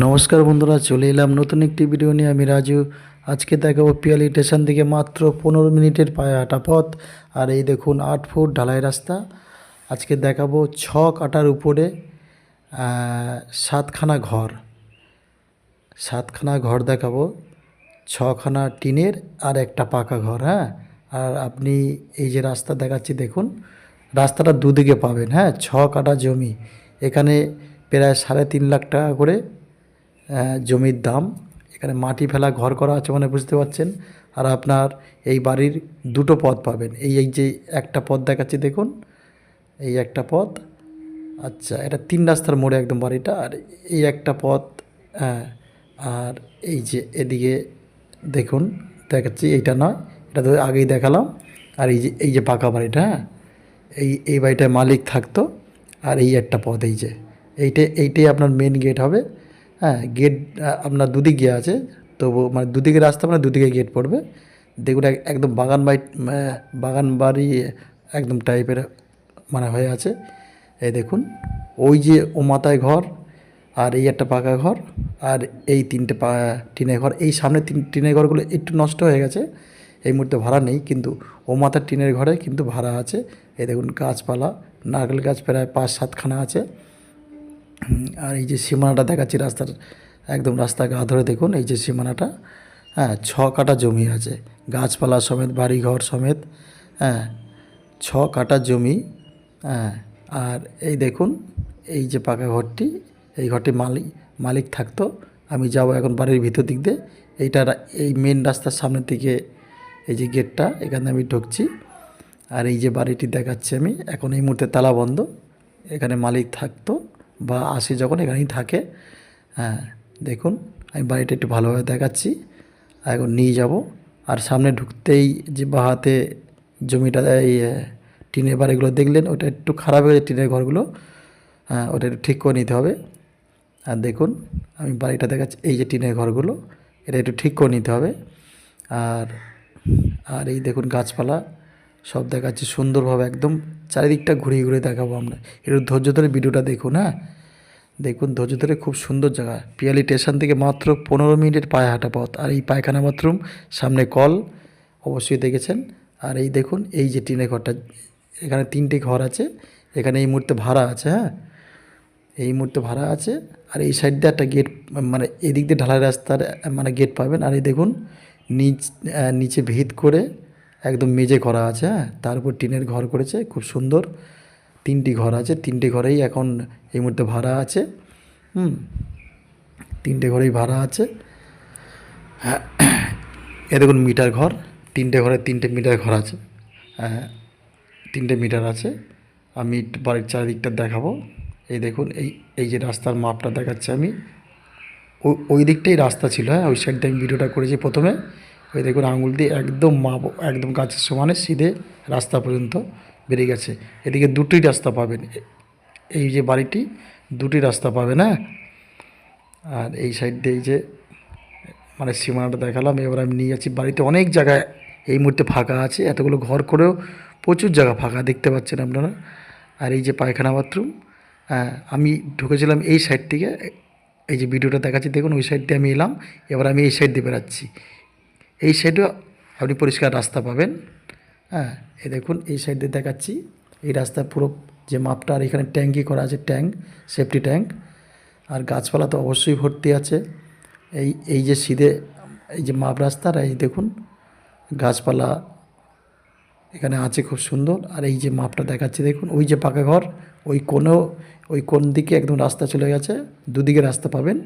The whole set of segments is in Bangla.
নমস্কার বন্ধুরা, চলে এলাম নতুন একটি ভিডিও নিয়ে। আমি রাজু। আজকে দেখাবো পিয়ালি স্টেশন থেকে মাত্র পনেরো মিনিটের পায়ে হাঁটা পথ। আর এই দেখুন, আট ফুট ঢালাই রাস্তা। আজকে দেখাবো ছ কাটার উপরে সাতখানা ঘর। সাতখানা ঘর দেখাবো। ছখানা টিনের আর একটা পাকা ঘর হ্যাঁ? আর আপনি এই যে রাস্তা দেখাচ্ছি, দেখুন, রাস্তাটা দুদিকে পাবেন হ্যাঁ? ছ কাটা জমি। এখানে প্রায় সাড়ে তিন লাখ টাকা করে জমির দাম। এখানে মাটি ফেলা ঘর করা আছে মানে বুঝতে পারছেন। আর আপনার এই বাড়ির দুটো পথ পাবেন। এই এই যে একটা পথ দেখাচ্ছি, দেখুন। এই একটা পথ আচ্ছা এটা তিন রাস্তার মোড়ে একদম বাড়িটা। আর এই একটা পথ হ্যাঁ আর এই যে এদিকে দেখুন, দেখাচ্ছি, এইটা নয়, এটা তো আগেই দেখালাম। আর এই যে এই যে পাকা বাড়িটা হ্যাঁ এই এই বাড়িটায় মালিক থাকতো। আর এই একটা পথ এই যে, এইটা, এইটাই আপনার মেন গেট হবে। হ্যাঁ গেট আপনার দুদিকে আছে, তবু মানে দুদিকে রাস্তা মানে দুদিকে গেট পড়বে। দেখুন, এক- একদম বাগান বাড়ি বাগান বাড়ি একদম টাইপের মানে হয়ে আছে। এই দেখুন, ওই যে ও মাথায় ঘর, আর এই একটা পাকা ঘর, আর এই তিনটে পা, টিনের ঘর। এই সামনে তিন, টিনের ঘরগুলো একটু নষ্ট হয়ে গেছে, এই মুহূর্তে ভাড়া নেই, কিন্তু ও মাথার টিনের ঘরে কিন্তু ভাড়া আছে। এই দেখুন, গাছপালা, নারকেল গাছ প্রায় পাঁচ সাতখানা আছে। আর এই যে সীমানাটা দেখাচ্ছি রাস্তার, একদম রাস্তা গা ধরে দেখুন, এই যে সীমানাটা হ্যাঁ ছ কাটা জমি আছে, গাছপালা সমেত, বাড়িঘর সমেত হ্যাঁ ছ কাটা জমি হ্যাঁ আর এই দেখুন, এই যে পাকা ঘরটি, এই ঘরটি মালিক মালিক থাকতো, আমি যাব এখন বাড়ির ভিতর দিক দিয়ে, এইটা এই মেন রাস্তার সামনের দিকে, এই যে গেটটা, এখানে আমি ঢুকছি, আর এই যে বাড়িটি দেখাচ্ছি আমি, এখন এই মুহূর্তে তালা বন্ধ, এখানে মালিক থাকতো বা আসি যখন এখানেই থাকে হ্যাঁ দেখুন, আমি বাড়িটা একটু ভালোভাবে দেখাচ্ছি। এখন নিয়ে যাব। আর সামনে ঢুকতেই যে বাহাতে জমিটা, এই টিনের বাড়িগুলো দেখলেন, ওটা একটু খারাপ হয়ে টিনের ঘরগুলো। হ্যাঁ ওটা একটু ঠিক করে নিতে হবে। আর দেখুন, আমি বাড়িটা দেখাচ্ছি, এই যে টিনের ঘরগুলো, এটা একটু ঠিক করে নিতে হবে। আর আর এই দেখুন গাছপালা। সব দেখাচ্ছি, সুন্দরভাবে একদম চারিদিকটা ঘুরিয়ে ঘুরে দেখাবো আমরা। একটু ধৈর্য ধরে ভিডিওটা দেখুন হ্যাঁ? দেখুন, ধৈর্য ধরে খুব সুন্দর জায়গা। পিয়ালি স্টেশন থেকে মাত্র পনেরো মিনিটের পায়ে হাঁটা পথ। আর এই পায়খানা বাথরুম, সামনে কল, অবশ্যই দেখেছেন। আর এই দেখুন, এই যে টিনের ঘরটা, এখানে তিনটে ঘর আছে। এখানে এই মুহূর্তে ভাড়া আছে হ্যাঁ? এই মুহূর্তে ভাড়া আছে। আর এই সাইড দিয়ে একটা গেট মানে এদিক দিয়ে ঢালাই রাস্তার মানে গেট পাবেন। আর এই দেখুন, নিচ নিচে ভিত করে একদম মেঝে করা আছে হ্যাঁ? তার উপর টিনের ঘর করেছে, খুব সুন্দর। তিনটি ঘর আছে, তিনটে ঘরেই এখন এই মুহূর্তে ভাড়া আছে, হুম? তিনটে ঘরেই ভাড়া আছে। এ দেখুন মিটার ঘর, তিনটে ঘরে তিনটে মিটার ঘর আছে হ্যাঁ? তিনটে মিটার আছে, আমি বাড়ির চারিদিকটা দেখাবো। এই দেখুন, এই এই যে রাস্তার মাপটা দেখাচ্ছি আমি। ওই ওই দিকটাই রাস্তা ছিল হ্যাঁ? ওই সাইডটা আমি ভিডিওটা করেছি প্রথমে। ওই দেখুন আঙুল দিয়ে একদম মাপ একদম গাছের সমানে সিধে রাস্তা পর্যন্ত বেরিয়ে গেছে। এদিকে দুটোই রাস্তা পাবেন। এই যে বাড়িটি দুটি রাস্তা পাবেন হ্যাঁ? আর এই সাইড দিয়ে যে মানে সীমানাটা দেখালাম। এবার আমি নিয়ে যাচ্ছি। বাড়িতে অনেক জায়গায় এই মুহূর্তে ফাঁকা আছে। এতগুলো ঘর করেও প্রচুর জায়গা ফাঁকা দেখতে পাচ্ছেন আপনারা। আর এই যে পায়খানা বাথরুম হ্যাঁ, আমি ঢুকেছিলাম এই সাইড থেকে। এই যে ভিডিওটা দেখাচ্ছি দেখুন ওই সাইড দিয়ে আমি এলাম। এবার আমি এই সাইড দিয়ে বেরাচ্ছি এই সাইডেও আপনি পরিষ্কার রাস্তা পাবেন। হ্যাঁ এই দেখুন, এই সাইড দিয়ে দেখাচ্ছি। এই রাস্তা পুরো যে মাপটা, আর এখানে ট্যাঙ্কি করা আছে, ট্যাঙ্ক সেফটি ট্যাঙ্ক। আর গাছপালা তো অবশ্যই ভর্তি আছে। এই এই যে সিধে, এই যে মাপ রাস্তার, এই দেখুন, গাছপালা এখানে আছে খুব সুন্দর। আর এই যে মাপটা দেখাচ্ছে, দেখুন, ওই যে পাকা ঘর, ওই কোনো ওই কোন দিকে একদম রাস্তা চলে গেছে। দুদিকে রাস্তা পাবেন।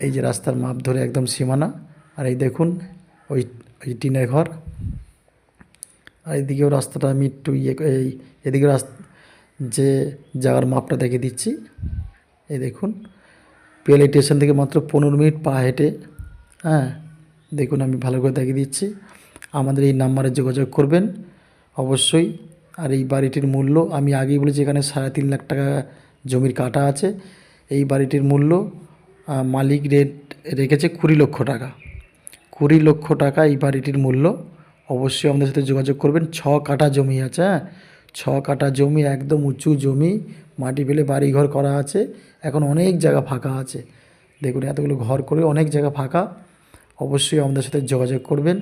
এই যে রাস্তার মাপ ধরে একদম সীমানা। আর এই দেখুন, ওই ওই টিনের ঘর। আর এদিকেও রাস্তাটা আমি একটু ইয়ে এই, এদিকে রাস্তা, যে জায়গার মাপটা দেখে দিচ্ছি। এই দেখুন পিএলআই স্টেশন থেকে মাত্র পনেরো মিনিট পা হেঁটে। হ্যাঁ দেখুন আমি ভালো করে দেখিয়ে দিচ্ছি। আমাদের এই নাম্বারে যোগাযোগ করবেন, অবশ্যই। আর এই বাড়িটির মূল্য, আমি আগেই বলেছি এখানে সাড়ে তিন লাখ টাকা জমির কাটা আছে। এই বাড়িটির মূল্য মালিক রেট রেখেছে কুড়ি লক্ষ টাকা। কুড়ি লক্ষ টাকা এই বাড়িটির মূল্য। অবশ্যই আমাদের সাথে যোগাযোগ করবেন। ছ কাঠা জমি আছে হ্যাঁ? ছ কাটা জমি, একদম উঁচু জমি, মাটি ফেলে বাড়িঘর করা আছে। এখন অনেক জায়গা ফাঁকা আছে। দেখুন, এতগুলো ঘর করে অনেক জায়গা ফাঁকা। অবশ্যই আমাদের সাথে যোগাযোগ করবেন।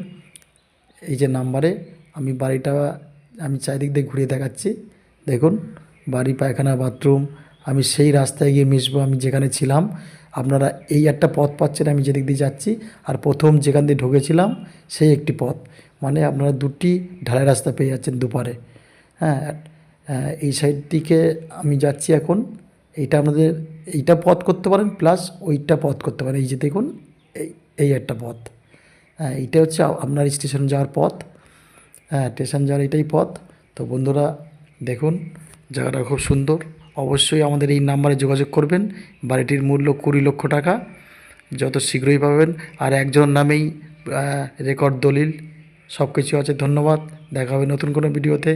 এই যে নাম্বারে আমি বাড়িটা, আমি চারিদিক দিয়ে ঘুরিয়ে দেখাচ্ছি। দেখুন বাড়ি পায়খানা, বাথরুম, আমি সেই রাস্তায় গিয়ে মিশবো, আমি যেখানে ছিলাম। আপনারা এই একটা পথ পাচ্ছেন আমি যেদিক দিয়ে যাচ্ছি। আর প্রথম যেখান দিয়ে ঢুকেছিলাম, সেই একটি পথ। মানে আপনারা দুটি ঢালাই রাস্তা পেয়ে যাচ্ছেন দুপারে। হ্যাঁ এই সাইড দিকে আমি যাচ্ছি এখন। এইটা আপনাদের, এইটা পথ করতে পারেন প্লাস ওইটা পথ করতে পারেন। এই যে দেখুন, এই এই একটা পথ। হ্যাঁ এইটা হচ্ছে আপনার স্টেশন যাওয়ার পথ। হ্যাঁ স্টেশন যাওয়ার এটাই পথ। তো বন্ধুরা, দেখুন, জায়গাটা খুব সুন্দর। অবশ্যই আমাদের এই নাম্বারে যোগাযোগ করবেন। বাড়িটির মূল্য কুড়ি লক্ষ টাকা। যত শীঘ্রই পাবেন, আর একজন নামেই রেকর্ড, দলিল সব কিছু আছে। ধন্যবাদ। দেখা হবে নতুন কোনো ভিডিওতে।